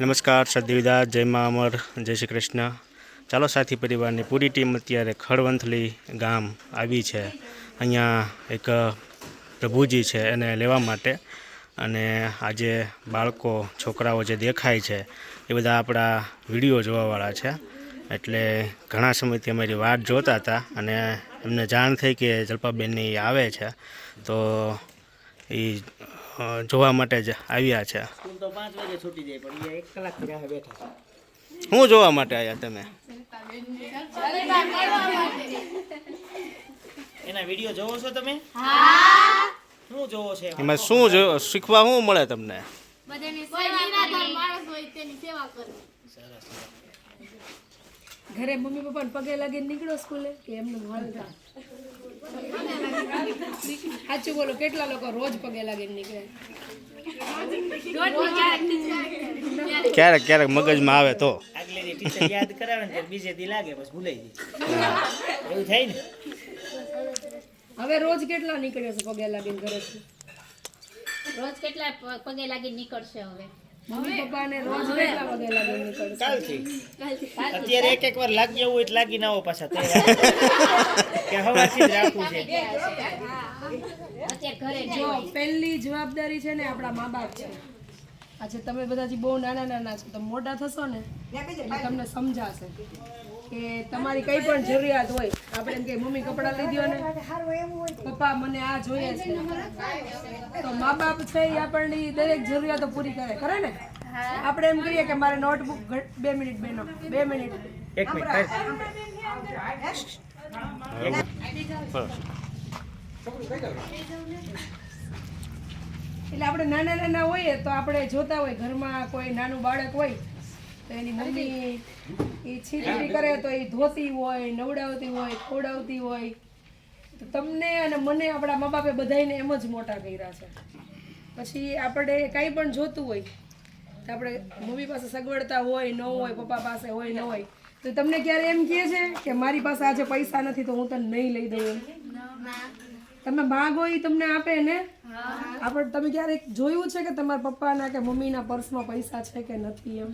નમસ્કાર સદવિદા જય મા અમર, જય શ્રી કૃષ્ણ. ચાલો સાથી પરિવારની પૂરી ટીમ અત્યારે ખડવંથલી ગામ આવી છે. અહીંયા એક પ્રભુજી છે એને લેવા માટે અને આજે બાળકો, છોકરાઓ જે દેખાય છે એ બધા આપણા વીડિયો જોવાવાળા છે. એટલે ઘણા સમયથી અમારી વાત જોતા હતા અને એમને જાણ થઈ કે જલ્પાબેનની આવે છે. તો એ જોવા માટે જ આવ્યા છે. હું જોવા માટે આવ્યા તમે? એના વીડિયો જોવો છો તમે? શું જોવો છે? એમાં? શું જો શીખવા શું મળે તમને? ઘરે મમ્મી પપ્પાને પગે લાગીને નીકળો સ્કૂલે કે એમને હાલતા સાચું બોલો કેટલા લોકો રોજ પગે લાગીને નીકળે? ક્યારેક ક્યારેક મગજમાં આવે તો. આગલે ટીચર યાદ કરાવે ને બીજે દી લાગે પછી ભૂલાઈ જાય એવું થાય ને? હવે રોજ કેટલા નીકળ્યો છે પગે લાગીને ઘરે? રોજ કેટલા પગે લાગીને નીકળશે હવે? અત્યારે એક એક વાર લાગી જવું હોય લાગી ના પાછા કે હવાથી જ રાખવું છે. ઘરે જો પહેલી જવાબદારી છે ને આપણા મા બાપ છે. આજે તમે બધા જે બહુ નાના નાના છો. તમે મોટા થશો ને તમને સમજાશે. કે તમારી કઈ પણ જરૂરિયાત હોય આપણે એમ કે મમ્મી કપડાં લઈ દો ને. પપ્પા મને આ જોઈએ છે. તો મા બાપ છે એ આપણની દરેક જરૂરિયાતો પૂરી કરે ખરે ને? આપણે એમ કહીએ કે મારે નોટબુક બે મિનિટ બેનો બે મિનિટ. એક મિનિટ એટલે આપણે નાના નાના હોઈએ તો આપણે જોતા હોય ઘરમાં કોઈ નાનું બાળક હોય તો એની મમ્મી એ છીછરી કરે તો એ ધોતી હોય નવડાવતી હોય ખોડાવતી હોય. તો તમને અને મને આપણા મા બાપે બધાને એમ જ મોટા કર્યા છે. પછી આપણે કાંઈ પણ જોતું હોય તો આપણે મમ્મી પાસે સગવડતા હોય ન હોય પપ્પા પાસે હોય ન હોય તો તમને ક્યારે એમ કહે છે કે મારી પાસે આજે પૈસા નથી તો હું તને નહીં લઈ દઉં તમે માંગો એ તમને આપે ને? આપણે તમે ક્યારેક જોયું છે કે તમારા પપ્પાના કે મમ્મીના પર્સમાં પૈસા છે કે નથી એમ?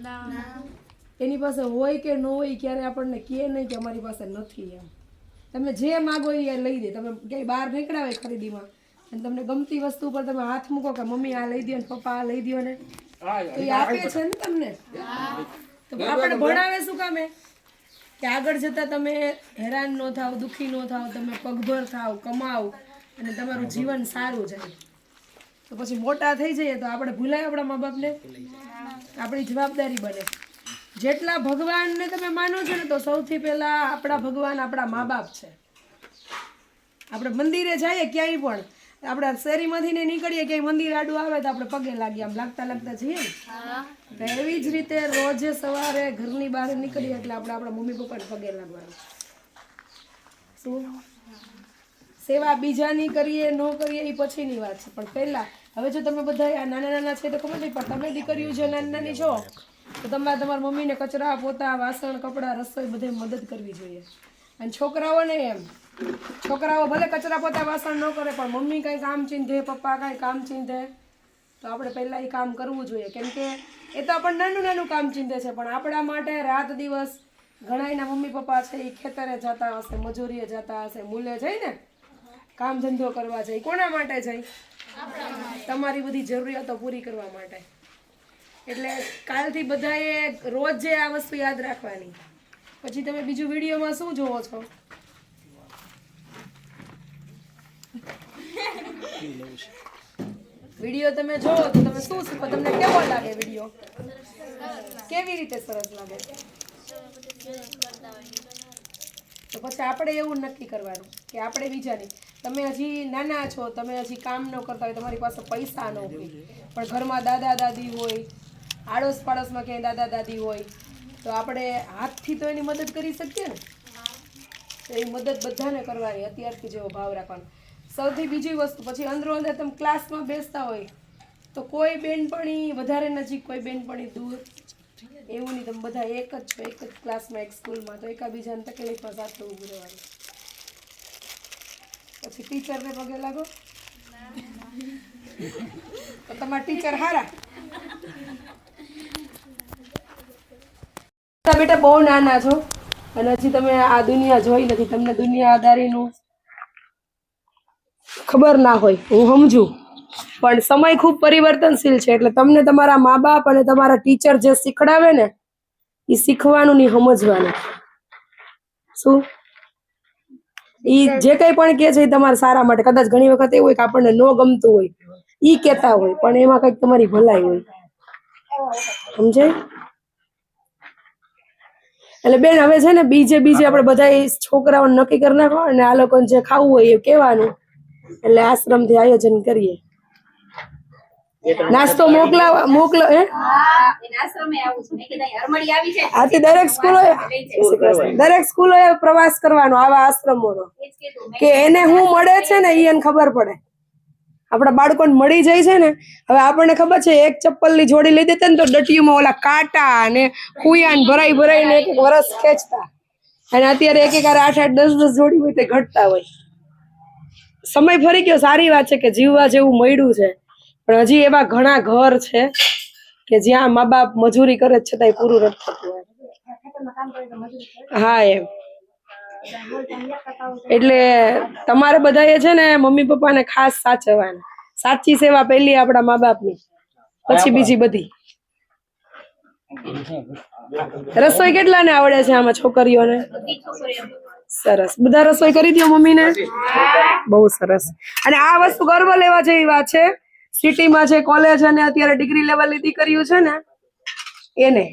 એની પાસે હોય કે ન હોય ક્યારે આપણને કહે નહીં કે અમારી પાસે નથી એમ. તમે જે માગો એ લઈ દે. તમે ક્યાંય બહાર નીકળાવે હોય ખરીદીમાં અને તમને ગમતી વસ્તુ પર તમે હાથ મૂકો કે મમ્મી આ લઈ દો ને પપ્પા આ લઈ દો ને. તો એ આપે છે ને તમને? તો આપણે ભણાવે શું કામે કે આગળ જતા તમે હેરાન ન થાવ દુઃખી ન થાવ તમે પગભર થાવ કમાવ અને તમારું જીવન સારું જાય. તો પછી મોટા થઈ જઈએ તો આપણે ભૂલાય આપણા મા બાપને? આપણી જવાબદારી બને. જેટલા ભગવાનને તમે માનો છો ને તો સૌથી પહેલા આપણા ભગવાન આપણા મા બાપ છે. આપણે મંદિરે જઈએ ક્યાંય પણ. આપણે શેરીમાંથી ને નીકળીએ ક્યાંય મંદિર આડું આવે તો આપણે પગે લાગીએ આમ લાગતા લાગતા જઈએ તો એવી જ રીતે રોજે સવારે ઘરની બહાર નીકળીએ એટલે આપણે આપણા મમ્મી પપ્પાને પગે લાગવાનું. શું? સેવા બીજાની કરીએ, ન કરીએ એ પછીની વાત છે. પણ પહેલા, હવે જો તમે બધા આ નાના નાના છે તો ખબર નહીં, પણ તમે દીકરીઓ જો નાની નાની છો, તો તમારે તમારા મમ્મીને કચરા, પોતા, વાસણ, કપડાં, રસોઈ બધે મદદ કરવી જોઈએ. અને છોકરાઓને એમ, છોકરાઓ ભલે કચરા, પોતા, વાસણ ન કરે, પણ મમ્મી કંઈ કામ ચીંધે, પપ્પા કાંઈ કામ ચીંધે, તો આપણે પહેલાં એ કામ કરવું જોઈએ. કેમ કે એ તો આપણને નાનું નાનું કામ ચીંધે છે, પણ આપણા માટે રાત દિવસ ઘણા એના મમ્મી પપ્પા છે એ ખેતરે જતા હશે, મજૂરીએ જતા હશે, મૂલે જઈને કામ ધંધો કરવા જાય. કોના માટે જાય? તમારી બધી જરૂરિયાતો પૂરી કરવા માટે. એટલે કાલથી બધાએ રોજ જે આ વસ્તુ યાદ રાખવાની. પછી તમે બીજું વિડીયોમાં શું જોવો છો? વીડિયો તમે જોવો તો તમે શું શીખો? તમને કેવો લાગે વીડિયો? કેવી રીતે સરસ લાગે? તો પછી આપણે એવું નક્કી કરવાનું કે આપણે બીજાની તમે હજી નાના છો, તમે હજી કામ ન કરતા હોય, તમારી પાસે પૈસા ન હોય. પણ ઘરમાં દાદા દાદી હોય, આડોશ પાડોશમાં ક્યાંય દાદા દાદી હોય, તો આપણે હાથથી તો એની મદદ કરી શકીએ ને? તો એ મદદ બધાને કરવાની, અત્યારથી જેવો ભાવ રાખવાનો. સૌથી બીજી વસ્તુ, પછી અંદરો અંદર તમે ક્લાસમાં બેસતા હોય, તો કોઈ બેનપણી વધારે નજીક, કોઈ બેનપણી દૂર, એવું નહીં. તમે બધા એક જ છો, એક જ ક્લાસમાં, એક સ્કૂલમાં, તો એકાબીજાને તકલીફમાં સાથે ઊભું રહેવાનું. પછી ટીચરને પગે લાગો? તો તમારા ટીચર હારા? બેટા બહુ નાના છો અને હજી તમે આ દુનિયા જોઈ નથી, તમને દુનિયાદારીનું ખબર ના હોય, હું સમજુ. પણ સમય ખૂબ પરિવર્તનશીલ છે, એટલે તમને તમારા મા બાપ અને તમારા ટીચર જે શીખડાવે ને એ શીખવાનું નહીં સમજવાનું. શું? ઈ જે કંઈ પણ કે છે એ તમારા સારા માટે. કદાચ ઘણી વખત એવું હોય કે આપણને ન ગમતું હોય. ઈ કહેતા હોય પણ એમાં કંઈક તમારી ભલાઈ હોય. સમજાય? એટલે બેન હવે છે ને બીજે બીજે આપણે બધા છોકરાઓને નક્કી કરી નાખો અને આ લોકોને જે ખાવું હોય એ કહેવાનું. એટલે આશ્રમથી આયોજન કરીએ. નાસ્તો મોકલાવા મોકલો હે? આથી દરેક સ્કૂલો દરેક સ્કૂલો પ્રવાસ કરવાનો આવા આશ્રમોનો. કે એને શું મળે છે ને એને ખબર પડે. આપણા બાળકોને મળી જાય છે ને હવે આપણને ખબર છે એક ચપ્પલની જોડી લઈ દેતા ને તો ડટીયુમાં ઓલા કાંટા અને કુયાન ભરાઈ ભરાઈને એક એક વરસ ખેંચતા. અને અત્યારે એક એક આઠ આઠ દસ દસ જોડી હોય તે ઘટતા હોય. સમય ફરી ગયો સારી વાત છે કે જીવવા જેવું મળ્યું છે. પણ હજી એવા ઘણા ઘર છે કે જ્યાં મા બાપ મજૂરી કરે છે છતાંય પૂરું નથી થતું હોય હા એમ. એટલે તમારે બધાએ છે ને મમ્મી પપ્પાને ખાસ સાચવવાના. સાચી સેવા પહેલી આપણા મા બાપની પછી બીજી બધી. રસોઈ કેટલા ને આવડે છે આમાં છોકરીઓને? સરસ. બધા રસોઈ કરી દો મમ્મીને? બહુ સરસ. અને આ વસ્તુ ગર્વ લેવા જેવી વાત છે. સિટીમાં જે કોલેજ અને અત્યારે ડિગ્રી લેવલની દીકરીઓ છે ને, એને.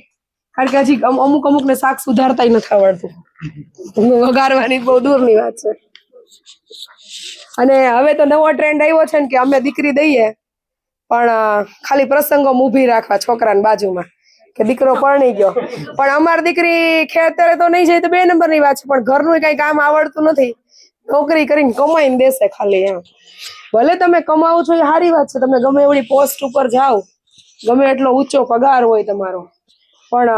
કારણ કે હજી અમુક અમુક ને શાક સુધારતા નથી આવડતું. વગાડવાની બહુ દૂરની વાત છે. અને હવે તો નવો ટ્રેન્ડ આવ્યો છે ને કે અમે દીકરી દઈએ, પણ ખાલી પ્રસંગો ઊભી રાખવા છોકરાની બાજુમાં, કે દીકરો પરણી ગયો. પણ અમારી દીકરી ખેતરે તો નહીં જાય તો બે નંબરની વાત છે, પણ ઘરનું કઈ કામ આવડતું નથી. નોકરી કરીને કમાઈને દેશે ખાલી એમ. ભલે તમે કમાવો છો, એ સારી વાત છે. તમે ગમે એવડી પોસ્ટ ઉપર જાઓ, ગમે એટલો ઊંચો પગાર હોય તમારો. પણ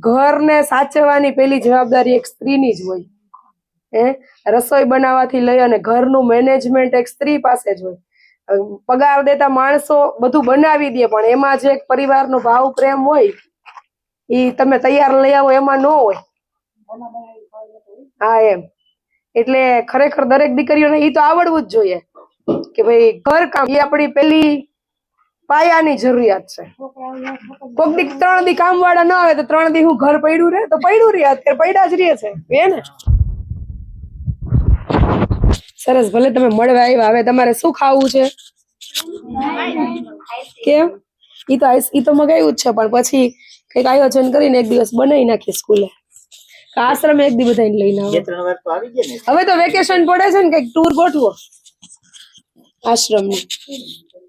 ઘરને સાચવવાની પેલી જવાબદારી એક સ્ત્રીની જ હોય. હે? રસોઈ બનાવવાથી લઈ અને ઘરનું મેનેજમેન્ટ એક સ્ત્રી પાસે જ હોય. પગાર દેતા માણસો બધું બનાવી દે, પણ એમાં જે એક પરિવારનો ભાવ પ્રેમ હોય એ તમે તૈયાર લઈ આવો, એમાં ન હોય. હા, એમ. એટલે ખરેખર દરેક દીકરીઓને એ તો આવડવું જ જોઈએ. કે ભાઈ ઘર કામ એ આપણી પેલી પાયાની જરૂરિયાત છે. કોક દી ત્રણ દી કામ વાળા ન આવે તો ત્રણ દી હું ઘર પડ્યું રે તો પડ્યું રે અત્યારે પડ્યા જ રહે છે એ ને? સરસ ભલે તમે મળવા આવ્યા હવે તમારે શું ખાવું છે? કેમ? ઈ તો આઈસ- ઈ તો મગાવ્યું જ છે પણ પછી કંઈક આયોજન કરીને એક દિવસ બનાવી નાખી સ્કૂલે. આશ્રમે એક દી બધા લઈને આવો. હવે તો વેકેશન પડે છે ને કંઈક ટૂર ગોઠવો. આશ્રમની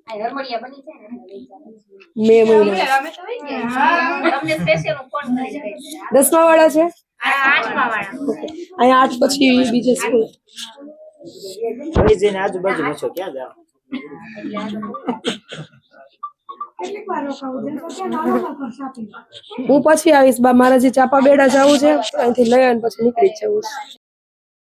અહીં હરમળિયા બની છે ને લઈ જાઓ. મે મહિના તમને સ્પેશિયલ હું ફોન કરી દઈશ. દસમા વાળા છે આ આઠમા વાળા અહીંયા આઠ પછી બીજે સ્કૂલ ફરી જઈને આજુબાજુ છો ક્યાં જાવ હું પછી આવીશ બા મારે જે ચાપા બેડા જવું છે તો અહીંથી લઈ અને પછી નીકળી જ જવું છે